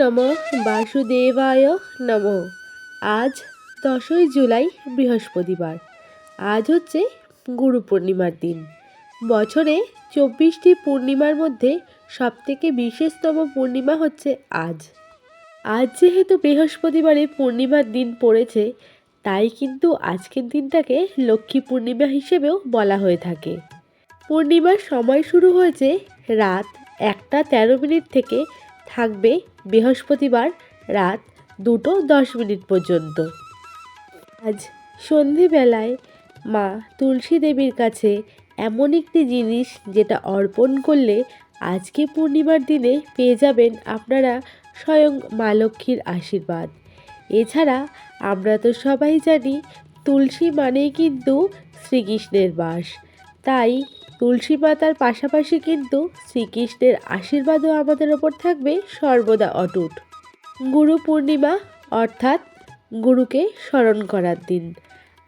নম বাসুদেবায় নম। আজ দশই জুলাই, বৃহস্পতিবার। আজ হচ্ছে গুরু পূর্ণিমার দিন। বছরে চব্বিশটি পূর্ণিমার মধ্যে সবথেকে বিশেষতম পূর্ণিমা হচ্ছে আজ। আজ যেহেতু বৃহস্পতিবারে পূর্ণিমার দিন পড়েছে, তাই কিন্তু আজকের দিনটাকে লক্ষ্মী পূর্ণিমা হিসেবেও বলা হয়ে থাকে। পূর্ণিমার সময় শুরু হয়েছে রাত একটা তেরো মিনিট থেকে থাকবে বৃহস্পতিবার রাত দুটো দশ মিনিট পর্যন্ত। আজ সন্ধেবেলায় মা তুলসী দেবীর কাছে এমন একটি জিনিস যেটা অর্পণ করলে আজকে পূর্ণিমার দিনে পেয়ে যাবেন আপনারা স্বয়ং মা লক্ষ্মীর আশীর্বাদ। এছাড়া আমরা তো সবাই জানি, তুলসী মানেই কিন্তু শ্রীকৃষ্ণের বাস। তাই তুলসী মাতার পাশাপাশি কিন্তু শ্রীকৃষ্ণের আশীর্বাদও আমাদের ওপর থাকবে সর্বদা অটুট। গুরু পূর্ণিমা, অর্থাৎ গুরুকে স্মরণ করার দিন।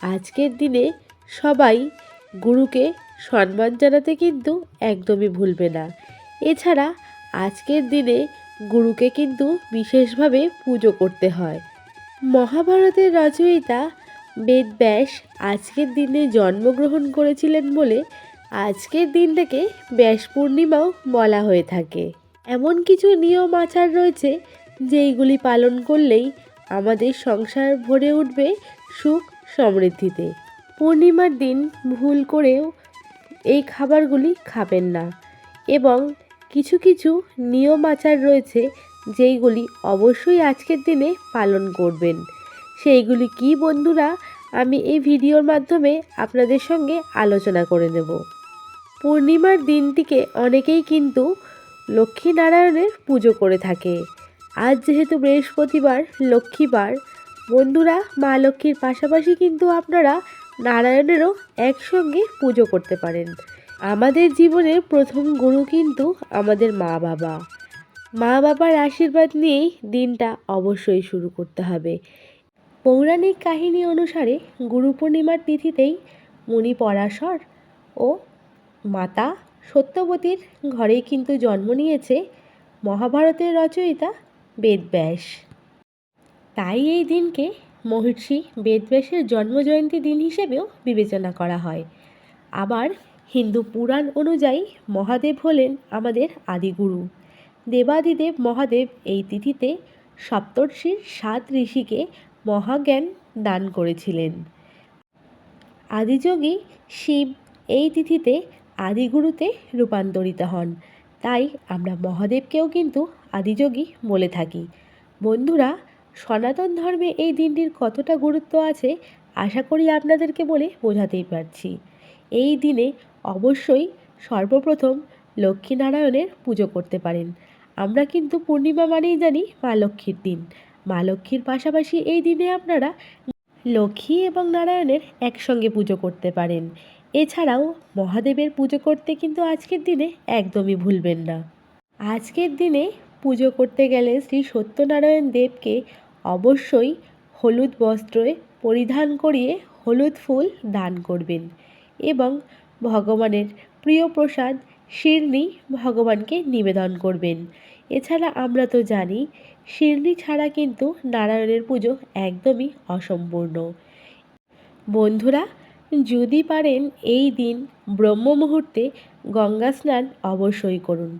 আজকের দিনে সবাই গুরুকে সম্মান জানাতে কিন্তু একদমই ভুলবে না। এছাড়া আজকের দিনে গুরুকে কিন্তু বিশেষভাবে পুজো করতে হয়। মহাভারতের রচয়িতা বেদব্যাস আজকের দিনে জন্মগ্রহণ করেছিলেন বলে আজকের দিনটাকে ব্যাস পূর্ণিমাও বলা হয়ে থাকে। এমন কিছু নিয়ম আচার রয়েছে, যেইগুলি পালন করলেই আমাদের সংসার ভরে উঠবে সুখ সমৃদ্ধিতে। পূর্ণিমার দিন ভুল করেও এই খাবারগুলি খাবেন না। এবং কিছু কিছু নিয়ম আচার রয়েছে, যেইগুলি অবশ্যই আজকের দিনে পালন করবেন। সেইগুলি কি বন্ধুরা, আমি এই ভিডিওর মাধ্যমে আপনাদের সঙ্গে আলোচনা করে নেব। পূর্ণিমার দিনটিকে অনেকেই কিন্তু লক্ষ্মীনারায়ণের পুজো করে থাকে। আজ যেহেতু বৃহস্পতিবার, লক্ষ্মীবার, বন্ধুরা, মা লক্ষ্মীর পাশাপাশি কিন্তু আপনারা নারায়ণেরও একসঙ্গে পুজো করতে পারেন। আমাদের জীবনের প্রথম গুরু কিন্তু আমাদের মা বাবা। মা বাবার আশীর্বাদ নিয়েই দিনটা অবশ্যই শুরু করতে হবে। পৌরাণিক কাহিনী অনুসারে গুরু পূর্ণিমার তিথিতেই মুনি পরাশর ও মাতা সত্যবতীর ঘরেই কিন্তু জন্ম নিয়েছে মহাভারতের রচয়িতা বেদব্যাস। তাই এই দিনকে মহর্ষি বেদব্যাসের জন্মজয়ন্তী দিন হিসেবেও বিবেচনা করা হয়। আবার হিন্দু পুরাণ অনুযায়ী মহাদেব হলেন আমাদের আদিগুরু। দেবাদিদেব মহাদেব এই তিথিতে সপ্তর্ষির সাত ঋষিকে মহাজ্ঞান দান করেছিলেন। আদিযোগী শিব এই তিথিতে আদিগুরুতে রূপান্তরিত হন। তাই আমরা মহাদেবকেও কিন্তু আদিযোগী বলে থাকি। বন্ধুরা, সনাতন ধর্মে এই দিনটির কতটা গুরুত্ব আছে আশা করি আপনাদেরকে বলে বোঝাতেই পারছি। এই দিনে অবশ্যই সর্বপ্রথম লক্ষ্মীনারায়ণের পুজো করতে পারেন। আমরা কিন্তু পূর্ণিমা মানেই জানি মা লক্ষ্মীর দিন। মা লক্ষ্মীর পাশাপাশি এই দিনে আপনারা লক্ষ্মী এবং নারায়ণের একসঙ্গে পুজো করতে পারেন। এছাড়াও মহাদেবের পুজো করতে কিন্তু আজকের দিনে একদমই ভুলবেন না। আজকের দিনে পুজো করতে গেলে শ্রী সত্যনারায়ণ দেবকে অবশ্যই হলুদ বস্ত্রে পরিধান করিয়ে হলুদ ফুল দান করবেন এবং ভগবানের প্রিয় প্রসাদ শিরনি ভগবানকে নিবেদন করবেন। এছাড়া আমরা তো জানি শিরনি ছাড়া কিন্তু নারায়ণের পুজো একদমই অসম্পূর্ণ। বন্ধুরা যদি পারেন এই দিন ব্রহ্ম মুহূর্তে গঙ্গা স্নান অবশ্যই করুন।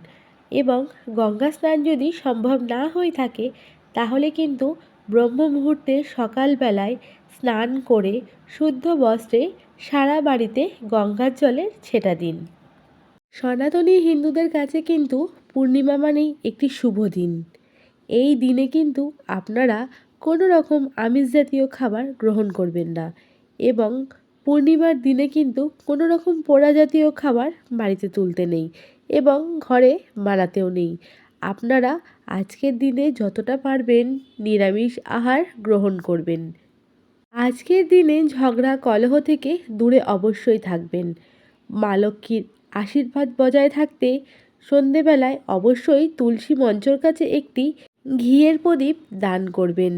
এবং গঙ্গা স্নান যদি সম্ভব না হয়ে থাকে, তাহলে কিন্তু ব্রহ্ম মুহূর্তে সকালবেলায় স্নান করে শুদ্ধ বস্ত্রে সারা বাড়িতে গঙ্গার জলে ছেটা দিন। সনাতনী হিন্দুদের কাছে কিন্তু পূর্ণিমা মানেই একটি শুভ দিন। এই দিনে কিন্তু আপনারা কোনো রকম আমিষ জাতীয় খাবার গ্রহণ করবেন না। এবং পূর্ণিমার দিনে কিন্তু কোনো রকম পোড়া জাতীয় খাবার বাড়িতে তুলতে নেই এবং ঘরে বানাতেও নেই। আপনারা আজকের দিনে যতটা পারবেন নিরামিষ আহার গ্রহণ করবেন। আজকের দিনে ঝগড়া কলহ থেকে দূরে অবশ্যই থাকবেন। মা লক্ষ্মীর আশীর্বাদ বজায় থাকতে সন্ধেবেলায় অবশ্যই তুলসী মঞ্চর কাছে একটি ঘিয়ের প্রদীপ দান করবেন।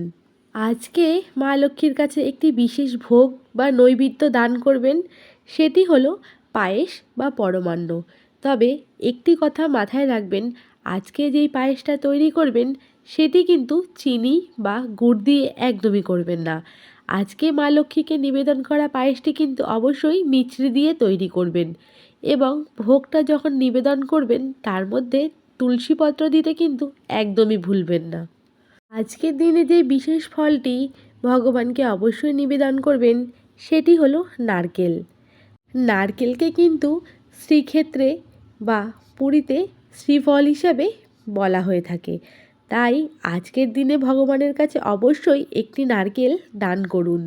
আজকে মা লক্ষ্মীর কাছে একটি বিশেষ ভোগ বা নৈবেদ্য দান করবেন, সেটি হলো পায়েস বা পরমান্ন। তবে একটি কথা মাথায় রাখবেন, আজকে যেই পায়েসটা তৈরি করবেন, সেটি কিন্তু চিনি বা গুড় দিয়ে একদমই করবেন না। আজকে মা লক্ষ্মীকে নিবেদন করা পায়েসটি কিন্তু অবশ্যই মিছরি দিয়ে তৈরি করবেন এবং ভোগটা যখন নিবেদন করবেন, তার মধ্যে তুলসীপত্র দিতে কিন্তু একদমই ভুলবেন না। আজকের দিনে যে বিশেষ ফলটি ভগবানকে অবশ্যই নিবেদন করবেন, সেটি হলো নারকেল। নারকেলকে কিন্তু শ্রীক্ষেত্রে বা পুরীতে শ্রীফল হিসাবে বলা হয়ে থাকে। তাই আজকের দিনে ভগবানের কাছে অবশ্যই একটি নারকেল দান করুন।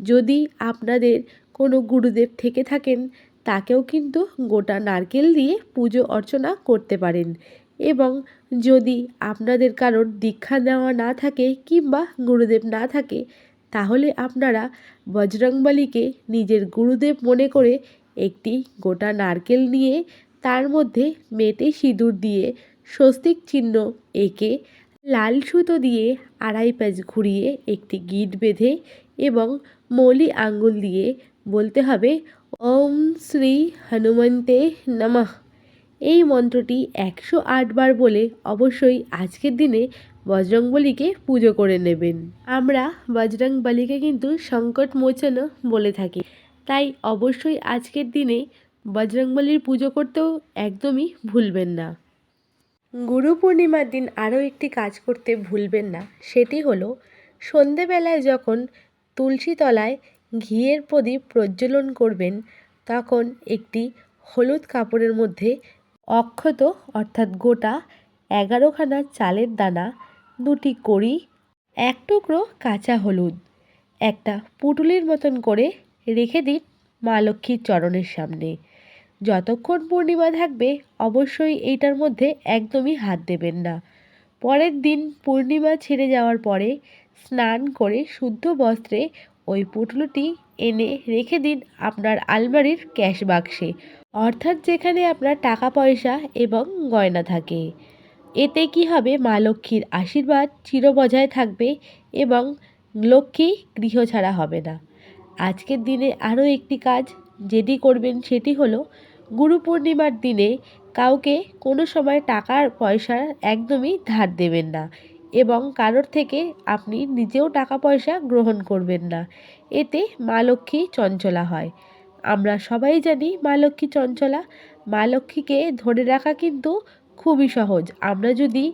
যদি আপনাদের কোনো গুরুদেব থেকে থাকেন, তাকেও কিন্তু গোটা নারকেল দিয়ে পুজো অর্চনা করতে পারেন। এবং যদি আপনাদের কারোর দীক্ষা নেওয়া না থাকে কিংবা গুরুদেব না থাকে, তাহলে আপনারা বজরংবলীকে নিজের গুরুদেব মনে করে একটি গোটা নারকেল নিয়ে তার মধ্যে মেটে সিঁদুর দিয়ে স্বস্তিক চিহ্ন এঁকে লাল সুতো দিয়ে আড়াই প্যাচ ঘুরিয়ে একটি গিট বেঁধে এবং মৌলি আঙ্গুল দিয়ে বলতে হবে, ওম শ্রী হনুমন্তে নমঃ। এই মন্ত্রটি একশো আটবার বলে অবশ্যই আজকের দিনে বজরংবলীকে পুজো করে নেবেন। আমরা বজরংবলীকে কিন্তু সংকট মোচনও বলে থাকি। তাই অবশ্যই আজকের দিনে বজরংবলীর পুজো করতেও একদমই ভুলবেন না। গুরু পূর্ণিমার দিন আরও একটি কাজ করতে ভুলবেন না, সেটি হলো সন্ধেবেলায় যখন তুলসী তলায় ঘিয়ের প্রদীপ প্রজ্বলন করবেন, তখন একটি হলুদ কাপড়ের মধ্যে অক্ষত, অর্থাৎ গোটা, এগারোখানা চালের দানা, দুটি কড়ি, এক টুকরো কাঁচা হলুদ। একটা পুটুলির মতন করে রেখে দিন মা লক্ষ্মীর চরণের সামনে। যতক্ষণ পূর্ণিমা থাকবে, অবশ্যই এইটার মধ্যে একদমই হাত দেবেন না। পরের দিন পূর্ণিমা ছেড়ে যাওয়ার পরে স্নান করে শুদ্ধ বস্ত্রে ওই পুটলুটি এনে রেখে দিন আপনার আলমারির ক্যাশ বাক্সে। অর্থাৎ যেখানে আপনার টাকা পয়সা এবং গয়না থাকে। এতে কি হবে? মা লক্ষ্মীর আশীর্বাদ চিরবজায় থাকবে এবং লক্ষ্মী গৃহ ছাড়া হবে না। আজকের দিনে আরও একটি কাজ যেটি করবেন সেটি হলো, গুরু পূর্ণিমার দিনে কাউকে কোনো সময় টাকার পয়সা একদমই ধার দেবেন না এবং কারোর থেকে আপনি নিজেও টাকা পয়সা গ্রহণ করবেন না। এতে মা লক্ষ্মী চঞ্চলা হয়। আমরা সবাই জানি মা লক্ষ্মী চঞ্চলা। মা লক্ষ্মীকে ধরে রাখা কিন্তু খুবই সহজ। আমরা যদি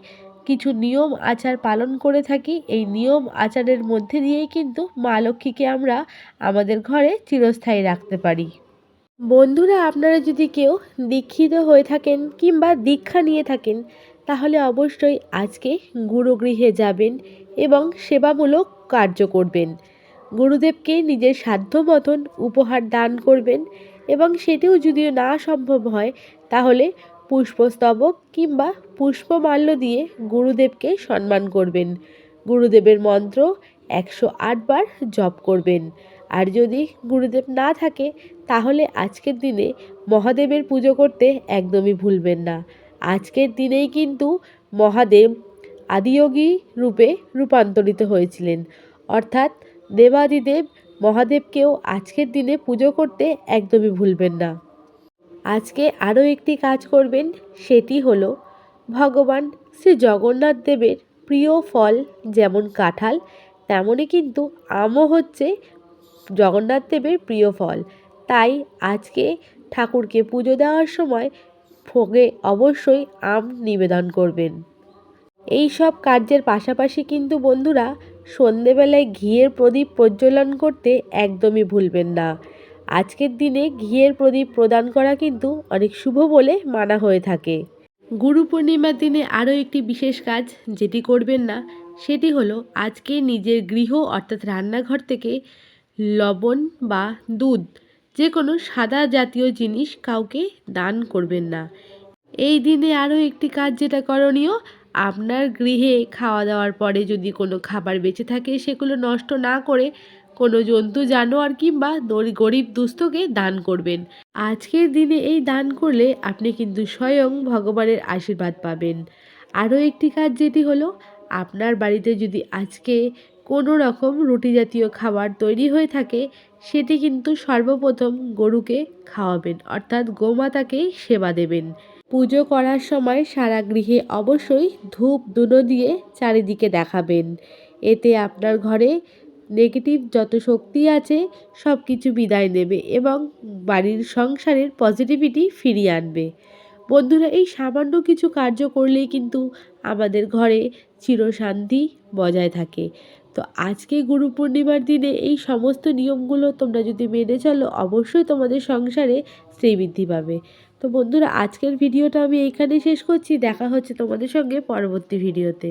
কিছু নিয়ম, আচার পালন করে থাকি, এই নিয়ম, আচারের মধ্যে দিয়েই কিন্তু মা লক্ষ্মীকে আমরা আমাদের ঘরে চিরস্থায়ী রাখতে পারি। বন্ধুরা, আপনারা যদি কেউ দীক্ষিত হয়ে থাকেন কিংবা দীক্ষা নিয়ে থাকেন, তাহলে অবশ্যই আজকে গুরুগৃহে যাবেন এবং সেবামূলক কার্য করবেন। গুরুদেবকে নিজের সাধ্য মতন উপহার দান করবেন এবং সেটিও যদিও না সম্ভব হয়, তাহলে পুষ্পস্তবক কিংবা পুষ্পমাল্য দিয়ে গুরুদেবকে সম্মান করবেন। গুরুদেবের মন্ত্র একশো আটবার জপ করবেন। আর যদি গুরুদেব না থাকে, তাহলে আজকের দিনে মহাদেবের পুজো করতে একদমই ভুলবেন না। আজকের দিনেই কিন্তু মহাদেব আদিয়োগী রূপে রূপান্তরিত হয়েছিলেন। অর্থাৎ দেবাদিদেব মহাদেবকেও আজকের দিনে পুজো করতে একদমই ভুলবেন না। আজকে আরও একটি কাজ করবেন, সেটি হলো ভগবান শ্রী জগন্নাথ দেবের প্রিয় ফল যেমন কাঁঠাল, তেমনই কিন্তু আমও হচ্ছে জগন্নাথ দেবের প্রিয় ফল। তাই আজকে ঠাকুরকে পুজো দেওয়ার সময় ভোগে অবশ্যই আম নিবেদন করবেন। এই সব কার্যের পাশাপাশি কিন্তু বন্ধুরা সন্ধেবেলায় ঘিয়ের প্রদীপ প্রজ্বলন করতে একদমই ভুলবেন না। আজকের দিনে ঘিয়ের প্রদীপ প্রদান করা কিন্তু অনেক শুভ বলে মানা হয়ে থাকে। গুরু পূর্ণিমার দিনে আরও একটি বিশেষ কাজ যেটি করবেন না, সেটি হলো আজকে নিজের গৃহ অর্থাৎ রান্নাঘর থেকে লবণ বা দুধ যে কোনো সাদা জাতীয় জিনিস কাউকে দান করবেন না। এই দিনে আরও একটি কাজ যেটা করণীয় আপনার গৃহে খাওয়া দাওয়ার পরে যদি কোনো খাবার বেঁচে থাকে, সেগুলো নষ্ট না করে কোনো জন্তু, জানোয়ার কিংবা গরিব দুস্থকে দান করবেন। আজকের দিনে এই দান করলে আপনি কিন্তু স্বয়ং ভগবানের আশীর্বাদ পাবেন। আরও একটি কাজ যেটি হলো, আপনার বাড়িতে যদি আজকে কোনো রকম রুটি জাতীয় খাবার তৈরি হয়ে থাকে, সেটি কিন্তু সর্বপ্রথম গরুকে খাওয়াবেন, অর্থাৎ গোমাতাকেই সেবা দেবেন। পুজো করার সময় সারা গৃহে অবশ্যই ধূপ ধুনো দিয়ে চারিদিকে দেখাবেন। এতে আপনার ঘরে নেগেটিভ যত শক্তি আছে সব কিছু বিদায় নেবে এবং বাড়ির সংসারের পজিটিভিটি ফিরিয়ে আনবে। বন্ধুরা, এই সামান্য কিছু কার্য করলেই কিন্তু আমাদের ঘরে চিরশান্তি বজায় থাকে। তো আজকে গুরু পূর্ণিমার দিনে এই সমস্ত নিয়মগুলো তোমরা যদি মেনে চলো, অবশ্যই তোমাদের সংসারে শ্রীবৃদ্ধি পাবে। তো বন্ধুরা আজকের ভিডিওটা আমি এইখানেই শেষ করছি। দেখা হচ্ছে তোমাদের সঙ্গে পরবর্তী ভিডিওতে।